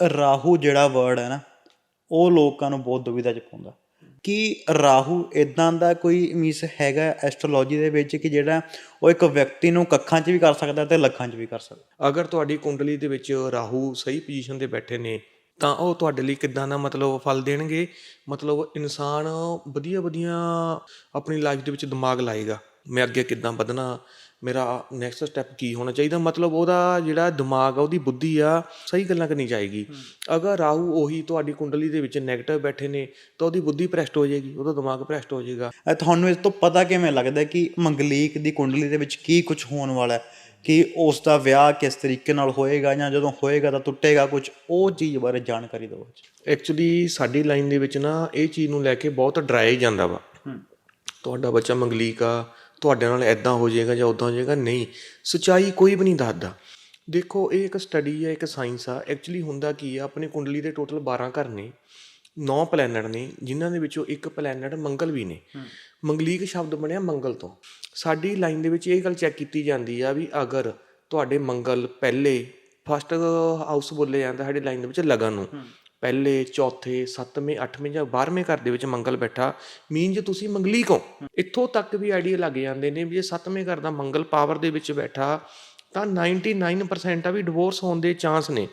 ਰਾਹੂ ਜਿਹੜਾ ਵਰਡ ਹੈ ਨਾ, ਉਹ ਲੋਕਾਂ ਨੂੰ ਬਹੁਤ ਦੁਵਿਧਾ ਚ ਪਾਉਂਦਾ। ਕਿ ਰਾਹੂ ਇਦਾਂ ਦਾ ਕੋਈ ਮੀਸ ਹੈਗਾ ਐਸਟ੍ਰੋਲੋਜੀ ਦੇ ਵਿੱਚ ਕਿ ਜਿਹੜਾ ਉਹ ਇੱਕ ਵਿਅਕਤੀ ਨੂੰ ਕੱਖਾਂ 'ਚ ਵੀ ਕਰ ਸਕਦਾ ਤੇ ਲੱਖਾਂ 'ਚ ਵੀ ਕਰ ਸਕਦਾ? ਅਗਰ ਤੁਹਾਡੀ ਕੁੰਡਲੀ ਦੇ ਵਿੱਚ ਰਾਹੂ ਸਹੀ ਪੋਜੀਸ਼ਨ ਤੇ ਬੈਠੇ ਨੇ, ਤਾਂ ਉਹ ਤੁਹਾਡੇ ਲਈ ਕਿੱਦਾਂ ਦਾ ਮਤਲਬ ਫਲ ਦੇਣਗੇ? ਮਤਲਬ ਇਨਸਾਨ ਵਧੀਆ ਵਧੀਆ ਆਪਣੀ ਲਾਈਫ ਦੇ ਵਿੱਚ ਦਿਮਾਗ ਲਾਏਗਾ। ਮੈਂ ਅੱਗੇ ਕਿੱਦਾਂ ਵਧਣਾ? ਮੇਰਾ ਨੈਕਸਟ ਸਟੈਪ ਕੀ ਹੋਣਾ ਚਾਹੀਦਾ? ਮਤਲਬ ਉਹਦਾ ਜਿਹੜਾ ਦਿਮਾਗ ਆ ਉਹਦੀ ਬੁੱਧੀ ਆ ਸਹੀ ਗੱਲਾਂ ਕਰਨੀ ਚਾਹੀਗੀ ਅਗਰ ਰਾਹੂ ਉਹੀ ਤੁਹਾਡੀ ਕੁੰਡਲੀ ਦੇ ਵਿੱਚ 네ਗੇਟਿਵ ਬੈਠੇ ਨੇ ਤਾਂ ਉਹਦੀ ਬੁੱਧੀ ਭ੍ਰਸ਼ਟ ਹੋ ਜਾਏਗੀ ਉਹਦਾ ਦਿਮਾਗ ਭ੍ਰਸ਼ਟ ਹੋ ਜਾਏਗਾ। ਤੁਹਾਨੂੰ ਇਸ ਤੋਂ ਪਤਾ ਕਿਵੇਂ ਲੱਗਦਾ ਕਿ ਮੰਗਲੀਕ ਦੀ ਕੁੰਡਲੀ ਦੇ ਵਿੱਚ ਕੀ ਕੁਝ ਹੋਣ ਵਾਲਾ ਹੈ? ਕਿ ਉਸ ਦਾ ਵਿਆਹ ਕਿਸ ਤਰੀਕੇ ਨਾਲ ਹੋਏਗਾ ਜਾਂ ਜਦੋਂ ਹੋਏਗਾ ਤਾਂ ਟੁੱਟੇਗਾ ਕੁਝ ਉਹ ਚੀਜ਼ ਬਾਰੇ ਜਾਣਕਾਰੀ ਦਿਓ ਐਕਚੁਅਲੀ ਸਾਡੀ ਲਾਈਨ ਦੇ ਵਿੱਚ ਨਾ ਇਹ ਚੀਜ਼ ਨੂੰ ਲੈ ਕੇ ਬਹੁਤ ਡਰਾਇਆ ਜਾਂਦਾ ਵਾ। ਤੁਹਾਡਾ ਬੱਚਾ ਮੰਗਲੀਕ ਆ ਤੁਹਾਡੇ ਨਾਲ ਐਦਾਂ ਹੋ ਜਾਏਗਾ ਜਾਂ ਉਦਾਂ ਹੋ ਜਾਏਗਾ? ਨਹੀਂ। ਸਚਾਈ ਕੋਈ ਵੀ ਨਹੀਂ ਦੱਸਦਾ। ਦੇਖੋ ਇਹ ਇੱਕ ਸਟੱਡੀ ਹੈ ਇੱਕ ਸਾਇੰਸ ਆ। ਐਕਚੁਅਲੀ ਹੁੰਦਾ ਕੀ ਆ ਆਪਣੀ ਕੁੰਡਲੀ ਦੇ ਟੋਟਲ 12 ਘਰ ਨੇ 9 ਪਲੈਨਟ ਨੇ ਜਿਨ੍ਹਾਂ ਦੇ ਵਿੱਚੋਂ ਇੱਕ ਪਲੈਨਟ ਮੰਗਲ ਵੀ ਨੇ। ਮੰਗਲੀਕ ਸ਼ਬਦ ਬਣਿਆ ਮੰਗਲ ਤੋਂ। ਸਾਡੀ ਲਾਈਨ ਦੇ ਵਿੱਚ ਇਹ ਗੱਲ ਚੈੱਕ ਕੀਤੀ ਜਾਂਦੀ ਆ ਵੀ ਅਗਰ ਤੁਹਾਡੇ ਮੰਗਲ ਪਹਿਲੇ ਫਸਟ ਹਾਊਸ ਬੋਲੇ ਜਾਂਦਾ ਸਾਡੀ ਲਾਈਨ ਦੇ ਵਿੱਚ ਲਗਨ ਨੂੰ। ਪਹਿਲੇ, ਚੌਥੇ, ਸੱਤਵੇਂ, ਅੱਠਵੇਂ ਜਾਂ 12ਵੇਂ ਘਰ ਦੇ ਵਿੱਚ ਮੰਗਲ ਬੈਠਾ ਮੀਨ ਜੇ ਤੁਸੀਂ ਮੰਗਲੀਕ ਹੋ। ਇੱਥੋਂ ਤੱਕ ਵੀ ਆਈਡੀਆ ਲੱਗ ਜਾਂਦੇ ਨੇ ਵੀ ਜੇ ਸੱਤਵੇਂ ਘਰ ਦਾ ਮੰਗਲ ਪਾਵਰ ਦੇ ਵਿੱਚ ਬੈਠਾ, ਤਾਂ 99% ਆ ਵੀ ਡਿਵੋਰਸ ਹੋਣ ਦੇ ਚਾਂਸ ਨੇ।